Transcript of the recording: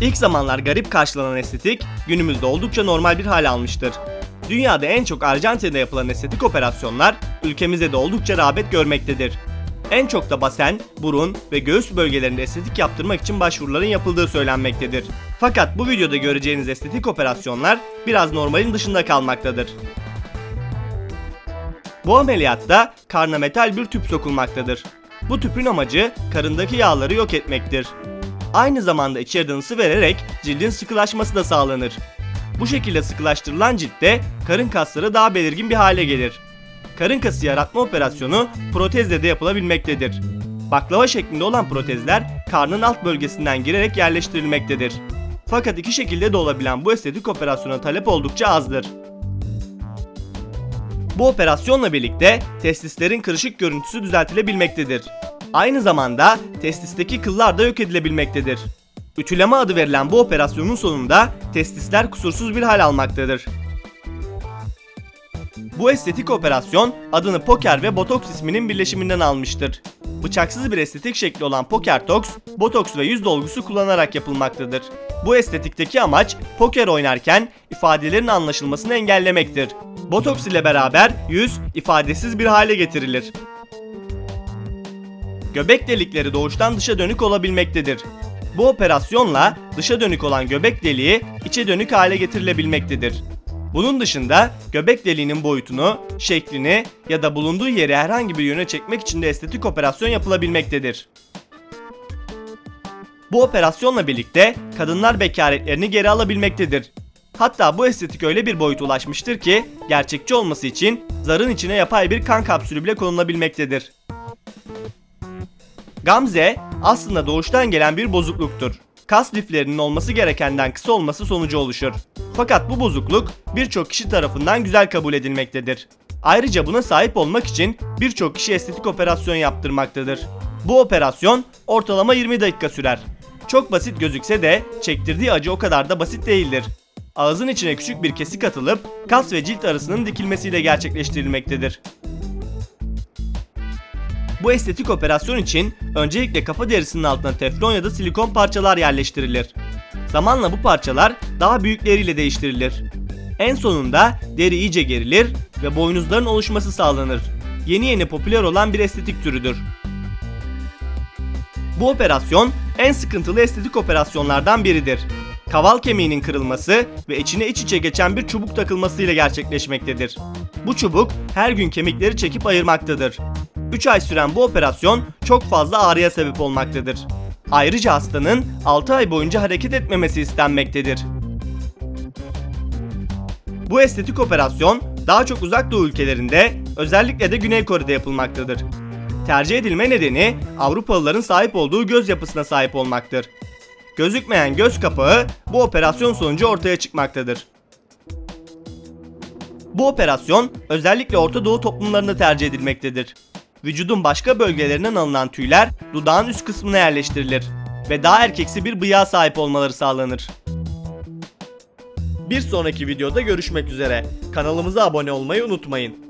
İlk zamanlar garip karşılanan estetik günümüzde oldukça normal bir hal almıştır. Dünyada en çok Arjantin'de yapılan estetik operasyonlar ülkemizde de oldukça rağbet görmektedir. En çok da basen, burun ve göğüs bölgelerinde estetik yaptırmak için başvuruların yapıldığı söylenmektedir. Fakat bu videoda göreceğiniz estetik operasyonlar biraz normalin dışında kalmaktadır. Bu ameliyatta karna metal bir tüp sokulmaktadır. Bu tüpün amacı karındaki yağları yok etmektir. Aynı zamanda içeriden ısı vererek cildin sıkılaşması da sağlanır. Bu şekilde sıkılaştırılan ciltte karın kasları daha belirgin bir hale gelir. Karın kası yaratma operasyonu protezle de yapılabilmektedir. Baklava şeklinde olan protezler karnın alt bölgesinden girerek yerleştirilmektedir. Fakat iki şekilde de olabilen bu estetik operasyona talep oldukça azdır. Bu operasyonla birlikte testislerin kırışık görüntüsü düzeltilebilmektedir. Aynı zamanda testisteki kıllar da yok edilebilmektedir. Ütüleme adı verilen bu operasyonun sonunda testisler kusursuz bir hal almaktadır. Bu estetik operasyon adını poker ve botoks isminin birleşiminden almıştır. Bıçaksız bir estetik şekli olan poker toks, botoks ve yüz dolgusu kullanarak yapılmaktadır. Bu estetikteki amaç poker oynarken ifadelerin anlaşılmasını engellemektir. Botoks ile beraber yüz ifadesiz bir hale getirilir. Göbek delikleri doğuştan dışa dönük olabilmektedir. Bu operasyonla dışa dönük olan göbek deliği içe dönük hale getirilebilmektedir. Bunun dışında göbek deliğinin boyutunu, şeklini ya da bulunduğu yeri herhangi bir yöne çekmek için de estetik operasyon yapılabilmektedir. Bu operasyonla birlikte kadınlar bekaretlerini geri alabilmektedir. Hatta bu estetik öyle bir boyuta ulaşmıştır ki gerçekçi olması için zarın içine yapay bir kan kapsülü bile konulabilmektedir. Gamze aslında doğuştan gelen bir bozukluktur. Kas liflerinin olması gerekenden kısa olması sonucu oluşur. Fakat bu bozukluk birçok kişi tarafından güzel kabul edilmektedir. Ayrıca buna sahip olmak için birçok kişi estetik operasyon yaptırmaktadır. Bu operasyon ortalama 20 dakika sürer. Çok basit gözükse de çektirdiği acı o kadar da basit değildir. Ağzın içine küçük bir kesik atılıp kas ve cilt arasının dikilmesiyle gerçekleştirilmektedir. Bu estetik operasyon için öncelikle kafa derisinin altına teflon ya da silikon parçalar yerleştirilir. Zamanla bu parçalar daha büyükleriyle değiştirilir. En sonunda deri iyice gerilir ve boynuzların oluşması sağlanır. Yeni yeni popüler olan bir estetik türüdür. Bu operasyon en sıkıntılı estetik operasyonlardan biridir. Kaval kemiğinin kırılması ve içine iç içe geçen bir çubuk takılmasıyla gerçekleşmektedir. Bu çubuk her gün kemikleri çekip ayırmaktadır. 3 ay süren bu operasyon çok fazla ağrıya sebep olmaktadır. Ayrıca hastanın 6 ay boyunca hareket etmemesi istenmektedir. Bu estetik operasyon daha çok uzak doğu ülkelerinde özellikle de Güney Kore'de yapılmaktadır. Tercih edilme nedeni Avrupalıların sahip olduğu göz yapısına sahip olmaktır. Gözükmeyen göz kapağı bu operasyon sonucu ortaya çıkmaktadır. Bu operasyon özellikle Orta Doğu toplumlarında tercih edilmektedir. Vücudun başka bölgelerinden alınan tüyler dudağın üst kısmına yerleştirilir ve daha erkeksi bir bıyığa sahip olmaları sağlanır. Bir sonraki videoda görüşmek üzere. Kanalımıza abone olmayı unutmayın.